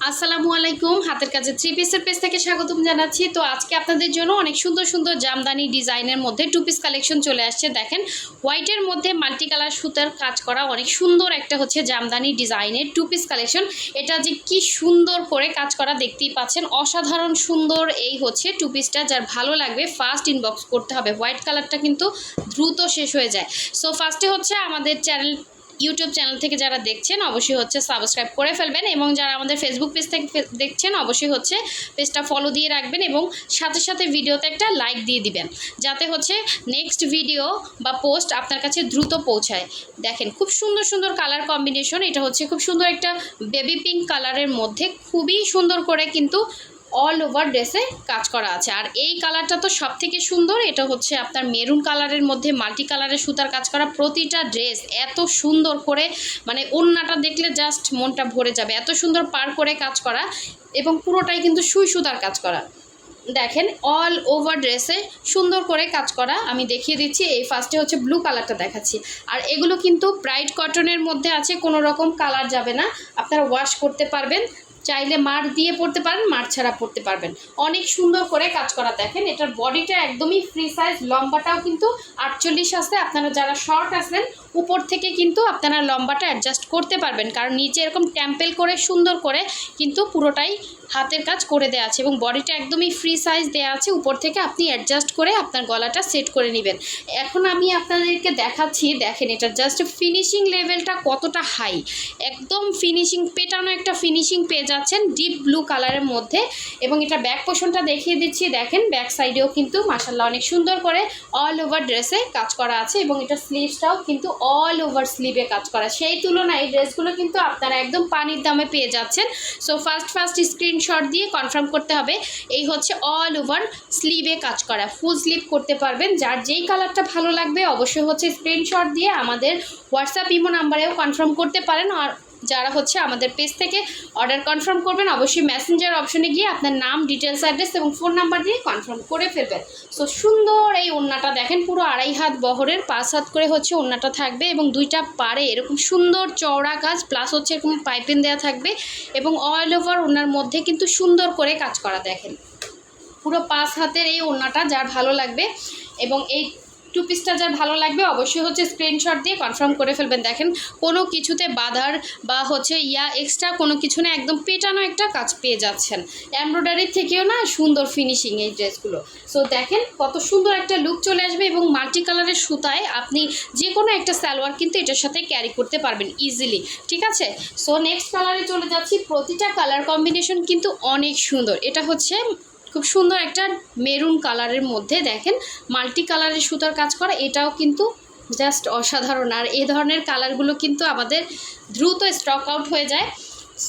আসসালামু আলাইকুম। হাতের কাছে থ্রি পিসের পেজ থেকে স্বাগতম জানাচ্ছি। তো আজকে আপনাদের জন্য অনেক সুন্দর সুন্দর জামদানি ডিজাইনের মধ্যে টু পিস কালেকশন চলে আসছে। দেখেন হোয়াইটের মধ্যে মাল্টি কালার সুতার কাজ করা অনেক সুন্দর একটা হচ্ছে জামদানি ডিজাইনের টু পিস কালেকশন এটা যে কি সুন্দর করে কাজ করা দেখতেই পাচ্ছেন। অসাধারণ সুন্দর এই হচ্ছে টু। পিসটা যার ভালো লাগবে ফার্স্ট ইনবক্স করতে হবে। হোয়াইট কালারটা কিন্তু দ্রুত শেষ হয়ে যায়। সো ফার্স্টে হচ্ছে আমাদের চ্যানেল ইউটিউব চ্যানেল থেকে যারা দেখছেন, অবশ্যই হচ্ছে সাবস্ক্রাইব করে ফেলবেন এবং যারা আমাদের ফেসবুক পেজ থেকে দেখছেন, অবশ্যই হচ্ছে পেজটা ফলো দিয়ে রাখবেন এবং সাথে সাথে ভিডিওতে একটা লাইক দিয়ে দিবেন। যাতে হচ্ছে নেক্সট ভিডিও বা পোস্ট আপনার কাছে দ্রুত পৌঁছায়। দেখেন, খুব সুন্দর সুন্দর কালার কম্বিনেশন এটা হচ্ছে খুব সুন্দর একটা বেবি পিঙ্ক কালারের মধ্যে খুবই সুন্দর করে কিন্তু অল ওভার ড্রেসে কাজ করা আছে। আর এই কালারটা তো সব থেকে সুন্দর, এটা হচ্ছে আপনার মেরুন কালারের মধ্যে মাল্টি কালারের সুতার কাজ করা প্রতিটা ড্রেস এত সুন্দর করে মানে ওড়নাটা দেখলে জাস্ট মনটা ভরে যাবে। এত সুন্দর পার করে কাজ করা এবং পুরোটাই কিন্তু সুই সুতার কাজ করা। দেখেন অল ওভার ড্রেসে সুন্দর করে কাজ করা আমি দেখিয়ে দিচ্ছি। এই ফার্স্টে হচ্ছে ব্লু কালারটা দেখাচ্ছি। আর এগুলো কিন্তু ব্রাইট কটনের মধ্যে আছে, কোনো রকম কালার যাবে না। আপনারা ওয়াশ করতে পারবেন। চাইলে মার দিয়ে পড়তে পারেন, মার ছাড়া পড়তে পারবেন। অনেক সুন্দর করে কাজ করা দেখেন, এটার বডিটা একদমই ফ্রি সাইজ লম্বাটাও কিন্তু আটচল্লিশ আছে। আপনারা যারা শর্ট আছেন, উপর থেকে কিন্তু আপনারা লম্বাটা অ্যাডজাস্ট করতে পারবেন। কারণ নিচে এরকম ট্যাম্পেল করে, সুন্দর করে কিন্তু পুরোটাই হাতের কাজ করে দেওয়া আছে এবং বডিটা একদমই ফ্রি সাইজ দেওয়া আছে। উপর থেকে আপনি অ্যাডজাস্ট করে আপনার গলাটা সেট করে নেবেন। এখন আমি আপনাদেরকে দেখাচ্ছি, দেখেন এটা জাস্ট ফিনিশিং লেভেলটা কতটা হাই একদম ফিনিশিং পেটানো একটা ফিনিশিং পেয়ে যাচ্ছেন ডিপ ব্লু কালারের মধ্যে এবং এটা ব্যাক পোষণটা দেখিয়ে দিচ্ছি। দেখেন ব্যাক সাইডেও কিন্তু মাসাল্লাহ অনেক সুন্দর করে অল ওভার ড্রেসে কাজ করা আছে এবং এটা স্লিভসটাও কিন্তু অল ওভার স্লিভে কাজ করা। সেই তুলনায় এই ড্রেসগুলো কিন্তু আপনারা একদম পানির দামে পেয়ে যাচ্ছেন। সো ফার্স্ট ফার্স্ট স্ক্রিনশট দিয়ে কনফার্ম করতে হবে, এই হচ্ছে অল ওভার স্লিভে কাজ করা। ফুল স্লিভ করতে পারবেন। যার যেই কালারটা ভালো লাগবে, অবশ্যই হচ্ছে স্ক্রিনশট দিয়ে আমাদের হোয়াটসঅ্যাপ ইমো নাম্বারেও কনফার্ম করতে পারেন। আর যারা হচ্ছে আমাদের পেজ থেকে অর্ডার কনফার্ম করবেন, অবশ্যই মেসেঞ্জার অপশনে গিয়ে আপনার নাম ডিটেলস অ্যাড্রেস এবং ফোন নাম্বার দিয়ে কনফার্ম করে ফেলবেন। সো সুন্দর এই ওড়নাটা দেখেন, পুরো আড়াই হাত বহরের, পাঁচ হাত করে হচ্ছে ওড়নাটা থাকবে এবং দুইটা পারে এরকম সুন্দর চওড়া কাজ প্লাস হচ্ছে এরকম পাইপিং দেওয়া থাকবে এবং অল ওভার ওড়নার মধ্যে কিন্তু সুন্দর করে কাজ করা দেখেন। পুরো পাঁচ হাতের এই ওড়নাটা, যার ভালো লাগবে এবং এই টু পিসটা যার ভালো লাগবে, অবশ্যই হচ্ছে স্ক্রিনশট দিয়ে কনফার্ম করে ফেলবেন। দেখেন, কোনো কিছুতে বাধার বা হচ্ছে ইয়া এক্সট্রা কোনো কিছু না, একদম পেটানো একটা কাজ পেয়ে যাচ্ছেন। এমব্রয়ডারির থেকেও না সুন্দর ফিনিশিং এই ড্রেসগুলো। সো দেখেন, কত সুন্দর একটা লুক চলে আসবে এবং মাল্টি কালারের সুতায় আপনি যে কোনো একটা সালোয়ার কিন্তু এটার সাথে ক্যারি করতে পারবেন ইজিলি ঠিক আছে? সো নেক্সট কালারে চলে যাচ্ছি। প্রতিটা কালার কম্বিনেশন কিন্তু অনেক সুন্দর। এটা হচ্ছে খুব সুন্দর একটা মেরুন কালারের মধ্যে দেখেন, মাল্টি কালারের সুতার কাজ করা, এটাও কিন্তু জাস্ট অসাধারণ। আর এই ধরনের কালারগুলো কিন্তু আমাদের দ্রুত স্টক আউট হয়ে যায়।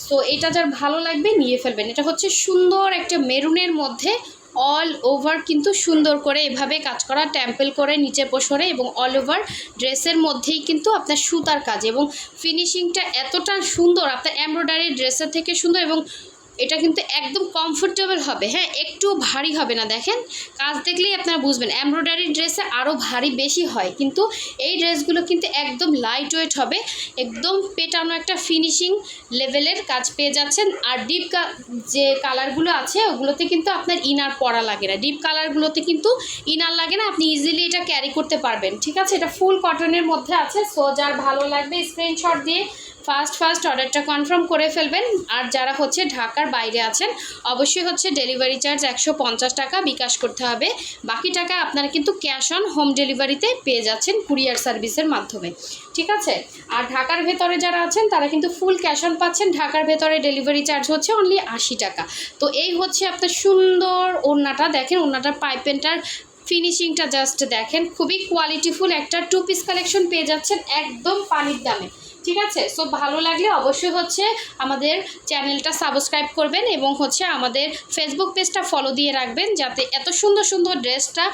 সো এটা যার ভালো লাগবে নিয়ে ফেলবেন। এটা হচ্ছে সুন্দর একটা মেরুনের মধ্যে অল ওভার কিন্তু সুন্দর করে এভাবে কাজ করা ট্যাম্পেল করে, নিচে পোষরে এবং অল ওভার ড্রেসের মধ্যেই কিন্তু আপনার সুতার কাজ এবং ফিনিশিংটা এতটা সুন্দর, আপনার এমব্রয়ডারি ড্রেসের থেকে সুন্দর এবং এটা কিন্তু একদম কমফোর্টেবল হবে। হ্যাঁ একটু ভারী হবে না, দেখেন। কাজ দেখলেই আপনারা বুঝবেন এমব্রয়ডারি ড্রেসে আরও ভারী বেশি হয়। কিন্তু এই ড্রেসগুলো কিন্তু একদম লাইট ওয়েট হবে, একদম পেটানো একটা ফিনিশিং লেভেলের কাজ পেয়ে যাচ্ছেন। আর ডিপ যে কালারগুলো আছে, ওগুলোতে কিন্তু আপনার ইনার পরা লাগে না। ডিপ কালারগুলোতে কিন্তু ইনার লাগে না, আপনি ইজিলি এটা ক্যারি করতে পারবেন। ঠিক আছে? এটা ফুল কটনের মধ্যে আছে সো যার ভালো লাগবে স্ক্রিনশট দিয়ে ফার্স্ট ফার্স্ট অর্ডারটা কনফার্ম করে ফেলবেন। আর যারা হচ্ছে ঢাকার বাইরে আছেন, অবশ্যই হচ্ছে ডেলিভারি চার্জ একশো পঞ্চাশ টাকা বিকাশ করতে হবে। বাকি টাকা আপনারা কিন্তু ক্যাশ অন হোম ডেলিভারিতে পেয়ে যাচ্ছেন কুরিয়ার সার্ভিসের মাধ্যমে। ঠিক আছে? আর ঢাকার ভেতরে যারা আছেন, তারা কিন্তু ফুল ক্যাশ অন পাচ্ছেন। ঢাকার ভেতরে ডেলিভারি চার্জ হচ্ছে অনলি আশি টাকা। তো এই হচ্ছে আপনার সুন্দর ওড়নাটা। দেখেন ওড়নাটার পাইপেনটার ফিনিশিংটা জাস্ট দেখেন। খুবই কোয়ালিটিফুল একটা টু পিস কালেকশন পেয়ে যাচ্ছেন একদম পানির দামে। ঠিক আছে? সো ভালো লাগলে অবশ্যই হচ্ছে আমাদের চ্যানেলটা সাবস্ক্রাইব করবেন এবং হচ্ছে আমাদের ফেসবুক পেজটা ফলো দিয়ে রাখবেন যাতে এত সুন্দর সুন্দর ড্রেসটা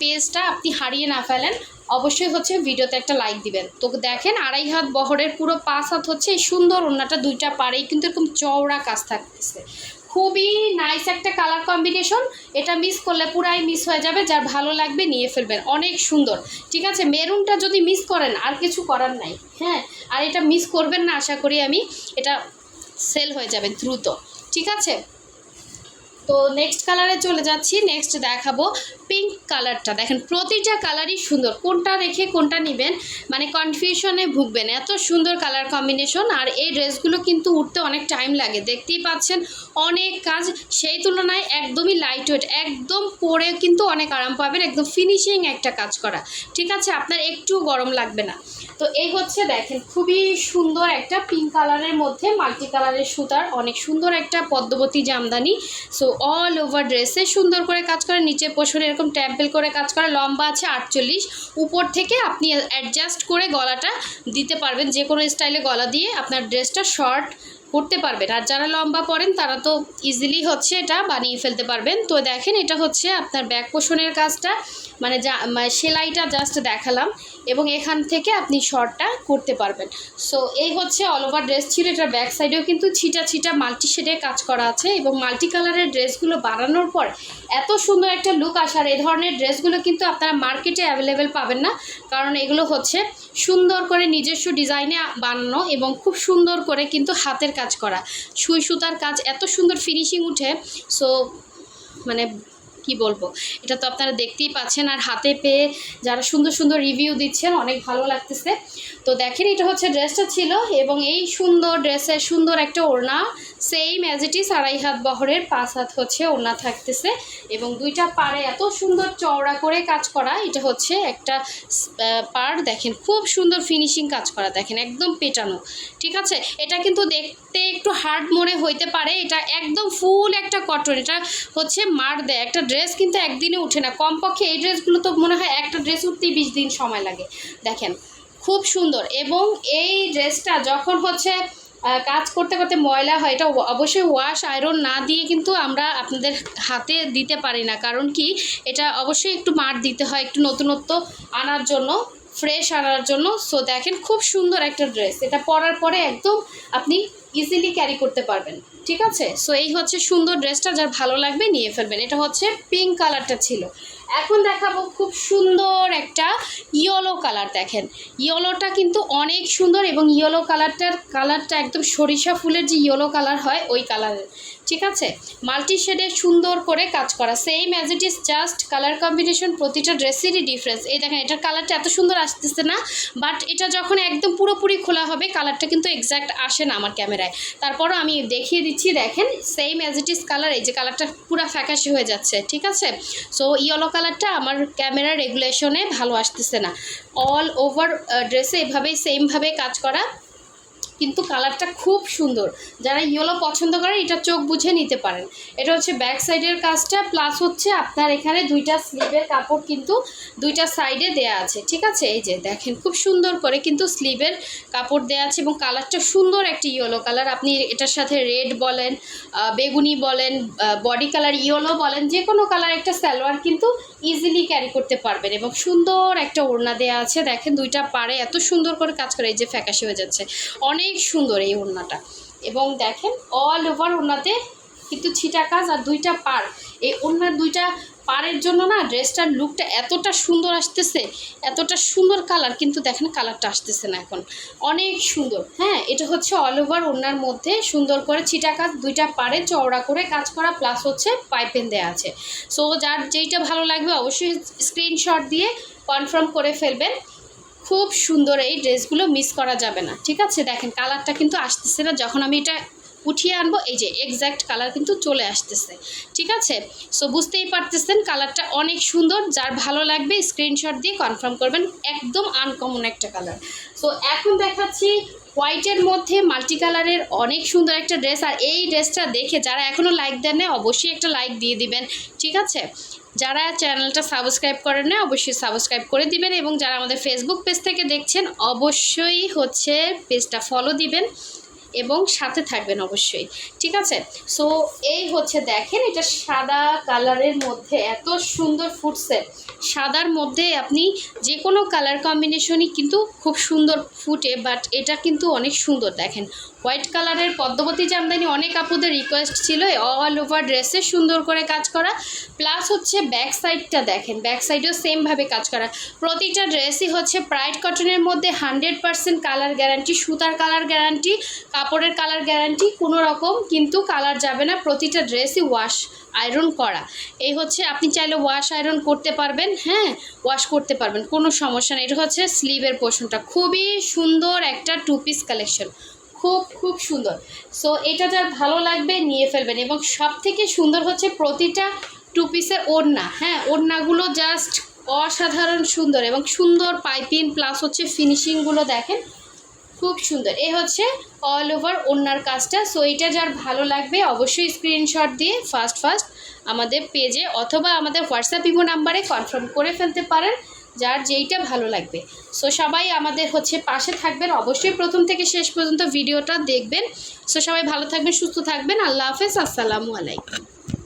পেজটা আপনি হারিয়ে না ফেলেন। অবশ্যই হচ্ছে ভিডিওতে একটা লাইক দিবেন। তো দেখেন আড়াই হাত বহরের পুরো পাঁচ হাত হচ্ছে এই সুন্দর ওড়নাটা দুইটা পারেই কিন্তু এরকম চওড়া কাজ থাকতেছে। খুবই নাইস একটা কালার কম্বিনেশন এটা মিস করলে পুরাই মিস হয়ে যাবে, যার ভালো লাগবে নিয়ে ফেলবেন। অনেক সুন্দর। ঠিক আছে মেরুনটা যদি মিস করেন, আর কিছু করার নাই। হ্যাঁ আর এটা মিস করবেন না, আশা করি আমি। এটা সেল হয়ে যাবে দ্রুত। ঠিক আছে? তো নেক্সট কালারে চলে যাচ্ছি। নেক্সট দেখাবো পিঙ্ক কালারটা দেখেন, প্রতিটা কালারই সুন্দর। কোনটা রেখে কোনটা নেবেন মানে কনফিউশনে ভুগবেন। এত সুন্দর কালার কম্বিনেশন আর এই ড্রেসগুলো কিন্তু উঠতে অনেক টাইম লাগে। দেখতেই পাচ্ছেন, অনেক কাজ সেই তুলনায় একদমই লাইট ওয়েট একদম পরে কিন্তু অনেক আরাম পাবেন, একদম ফিনিশিং একটা কাজ করা। ঠিক আছে? আপনার একটু গরম লাগবে না। তো এই হচ্ছে দেখেন, খুবই সুন্দর একটা পিঙ্ক কালারের মধ্যে মাল্টি কালারের সুতার, অনেক সুন্দর একটা Padmavati jamdani. So all over ড্রেসে সুন্দর করে কাজ করে নিচে পোষণে এরকম ট্যাম্পেল করে কাজ করা, লম্বা আছে আটচল্লিশ, উপর থেকে আপনি অ্যাডজাস্ট করে গলাটা দিতে পারবেন যে কোনো স্টাইলে গলা দিয়ে আপনার ড্রেসটা শর্ট করতে পারবেন। আর যারা লম্বা পরেন তারা তো ইজিলি হচ্ছে এটা বানিয়ে ফেলতে পারবেন। তো দেখেন, এটা হচ্ছে আপনার ব্যাক পোষণের কাজটা। মানে যা মানে সেলাইটা জাস্ট দেখালাম এবং এখান থেকে আপনি শর্টটা করতে পারবেন। সো এই হচ্ছে অল ওভার ড্রেস ছিল। এটা ব্যাক সাইডেও কিন্তু ছিটা ছিটা মাল্টি শেডে কাজ করা আছে এবং মাল্টি কালারের ড্রেসগুলো বানানোর পর এত সুন্দর একটা লুক আসার এই ধরনের ড্রেসগুলো কিন্তু আপনারা মার্কেটে অ্যাভেলেবেল পাবেন না। কারণ এগুলো হচ্ছে সুন্দর করে নিজস্ব ডিজাইনে বানানো এবং খুব সুন্দর করে কিন্তু হাতের কাজ করা। সুই সুতার কাজ এত সুন্দর ফিনিশিং উঠে। সো মানে কি বলব? এটা তো আপনারা দেখতেই পাচ্ছেন আর হাতে পেয়ে যারা সুন্দর সুন্দর রিভিউ দিচ্ছেন, অনেক ভালো লাগতেছে। তো দেখেন, এটা হচ্ছে ড্রেসটা ছিল এবং এই সুন্দর ড্রেসের সুন্দর একটা ওড়না সেম অ্যাজ ইট ইজ আড়াই হাত বহরের, পাঁচ হাত হচ্ছে ওড়না থাকতেছে এবং দুইটা পাড়ে এত সুন্দর চওড়া করে কাজ করা, এটা হচ্ছে একটা পার দেখেন, খুব সুন্দর ফিনিশিং কাজ করা, দেখেন, একদম পেটানো, ঠিক আছে? এটা কিন্তু দেখতে একটু হার্ড মনে হইতে পারে, এটা একদম ফুল একটা কটন এটা হচ্ছে মার দেয়, একটা ড্রেস কিন্তু একদিনে উঠে না। কমপক্ষে এই ড্রেসগুলো তো মনে হয় একটা ড্রেস উঠতেই বিশ দিন সময় লাগে। দেখেন, খুব সুন্দর এবং এই ড্রেসটা যখন হচ্ছে কাজ করতে করতে ময়লা হয়, এটা অবশ্যই ওয়াশ আয়রন না দিয়ে কিন্তু আমরা আপনাদের হাতে দিতে পারি না। কারণ কি, এটা অবশ্যই একটু মার দিতে হয়, একটু নতুনত্ব আনার জন্য। ফ্রেশ আনার জন্য। সো দেখেন খুব সুন্দর একটা ড্রেস এটা পরার পরে একদম আপনি ইজিলি ক্যারি করতে পারবেন। ঠিক আছে? সো এই হচ্ছে সুন্দর ড্রেসটা যার ভালো লাগবে নিয়ে ফেলবেন। এটা হচ্ছে পিঙ্ক কালারটা ছিল। এখন দেখাবো খুব সুন্দর একটা ইয়েলো কালার দেখেন। ইয়েলোটা কিন্তু অনেক সুন্দর এবং ইয়েলো কালারটার কালারটা একদম সরিষা ফুলের যে ইয়েলো কালার হয়, ওই কালারের ঠিক আছে? মাল্টি শেডে সুন্দর করে কাজ করা। Same as it is just colour combination প্রতিটা ড্রেসেরই ডিফারেন্স এই দেখেন, এটার কালারটা এত সুন্দর আসতেছে না বাট এটা যখন একদম পুরোপুরি খোলা হবে কালারটা কিন্তু এক্স্যাক্ট আসে না আমার ক্যামেরায় তারপরও আমি দেখিয়ে দিচ্ছি, দেখেন same as it is colour এই যে কালারটা পুরো ফ্যাকাশে হয়ে যাচ্ছে, ঠিক আছে? সো ইয়েলো কালারটা আমার ক্যামেরা রেগুলেশনে ভালো আসতেছে না। অল ওভার ড্রেসে এভাবেই সেমভাবে কাজ করা কিন্তু কালারটা খুব সুন্দর। যারা ইয়েলো পছন্দ করে, এটা চোখ বুঝে নিতে পারেন। এটা হচ্ছে ব্যাক সাইডের কাজটা প্লাস হচ্ছে আপনার এখানে দুইটা স্লিভের কাপড় কিন্তু দুইটা সাইডে দেয়া আছে, ঠিক আছে? এই যে দেখেন, খুব সুন্দর করে কিন্তু স্লিভের কাপড় দেয়া আছে এবং কালারটা সুন্দর একটি ইয়েলো কালার। আপনি এটার সাথে রেড বলেন বেগুনি বলেন বডি কালার ইয়েলো বলেন যে কোনো কালার একটা সালোয়ার কিন্তু ইজিলি ক্যারি করতে পারবেন এবং সুন্দর একটা ওড়না দেওয়া আছে। দেখেন দুইটা পাড়ে এত সুন্দর করে কাজ করে, এই যে ফ্যাকাশে হয়ে যাচ্ছে। অনেক সুন্দর এই ওড়নাটা। এবং দেখেন অল ওভার ওড়নাতে কিন্তু ছিটা কাজ আর দুইটা পার। এই ওড়নার দুইটা পাড়ের জন্য না ড্রেসটার লুকটা এতটা সুন্দর আসতেছে, এতটা সুন্দর কালার কিন্তু দেখেন কালারটা আসতেছে না এখন। অনেক সুন্দর হ্যাঁ? এটা হচ্ছে অল ওভার ওড়নার মধ্যে সুন্দর করে ছিটা কাজ, দুইটা পাড়ে চওড়া করে কাজ করা প্লাস হচ্ছে পাইপেন দেওয়া আছে। সো যার যেইটা ভালো লাগবে অবশ্যই স্ক্রিনশট দিয়ে কনফার্ম করে ফেলবেন। খুব সুন্দর এই ড্রেসগুলো মিস করা যাবে না, ঠিক আছে? দেখেন কালারটা কিন্তু আসতেছে না, যখন আমি এটা উঠিয়ে আনব, এই যে এক্স্যাক্ট কালার কিন্তু চলে আসতেছে। ঠিক আছে? সো বুঝতেই পারতেছেন কালারটা অনেক সুন্দর, যার ভালো লাগবে স্ক্রিনশট দিয়ে কনফার্ম করবেন, একদম আনকমন একটা কালার সো এখন দেখাচ্ছি হোয়াইটের মধ্যে মাল্টি কালারের অনেক সুন্দর একটা ড্রেস আর এই ড্রেসটা দেখে যারা এখনও লাইক দেন না অবশ্যই একটা লাইক দিয়ে দিবেন। ঠিক আছে? যারা চ্যানেলটা সাবস্ক্রাইব করেন না অবশ্যই সাবস্ক্রাইব করে দিবেন, এবং যারা আমাদের ফেসবুক পেজ থেকে দেখছেন, অবশ্যই হচ্ছে পেজটা ফলো দিবেন। এবং সাথে থাকবেন অবশ্যই। ঠিক আছে? সো এই হচ্ছে দেখেন, এটা সাদা কালারের মধ্যে এত সুন্দর ফুটছে। সাদার মধ্যে আপনি যে কোনো কালার কম্বিনেশনই কিন্তু খুব সুন্দর ফুটে বাট এটা কিন্তু অনেক সুন্দর দেখেন। হোয়াইট কালারের পদ্মবতী জামদানি অনেক আপুদের রিকোয়েস্ট ছিল অল ওভার ড্রেসে সুন্দর করে কাজ করা। প্লাস হচ্ছে ব্যাক সাইডটা দেখেন ব্যাক সাইডেও সেমভাবে কাজ করা। প্রতিটা ড্রেসই হচ্ছে প্রাইড কটনের মধ্যে হান্ড্রেড পার্সেন্ট কালার গ্যারান্টি সুতার কালার গ্যারান্টি কাপড়ের কালার গ্যারান্টি কোনো রকম কিন্তু কালার যাবে না। প্রতিটা ড্রেসই ওয়াশ আয়রন করা। এই হচ্ছে আপনি চাইলে ওয়াশ আয়রন করতে পারবেন হ্যাঁ ওয়াশ করতে পারবেন, কোনো সমস্যা নেই। এটা হচ্ছে স্লিভের পোর্শনটা খুবই সুন্দর একটা টু পিস কালেকশন খুব খুব সুন্দর। সো এটা যার ভালো লাগবে নিয়ে ফেলবেন এবং সব থেকে সুন্দর হচ্ছে প্রতিটা টু পিসের ওড়না। হ্যাঁ ওড়নাগুলো জাস্ট অসাধারণ সুন্দর এবং সুন্দর পাইপিং প্লাস হচ্ছে ফিনিশিংগুলো দেখেন, খুব সুন্দর। এই হচ্ছে অল ওভার ওড়নার কাজটা। সো এটা যার ভালো লাগবে অবশ্যই স্ক্রিনশট দিয়ে ফার্স্ট ফার্স্ট আমাদের পেজে অথবা আমাদের হোয়াটসঅ্যাপ ইমো নাম্বারে কনফার্ম করে ফেলতে পারেন। যার যেইটা ভালো লাগবে। সো সবাই আমাদের হচ্ছে পাশে থাকবেন। অবশ্যই প্রথম থেকে শেষ পর্যন্ত ভিডিওটা দেখবেন। সো সবাই ভালো থাকবেন, সুস্থ থাকবেন। আল্লাহ হাফেজ। আসসালামু আলাইকুম।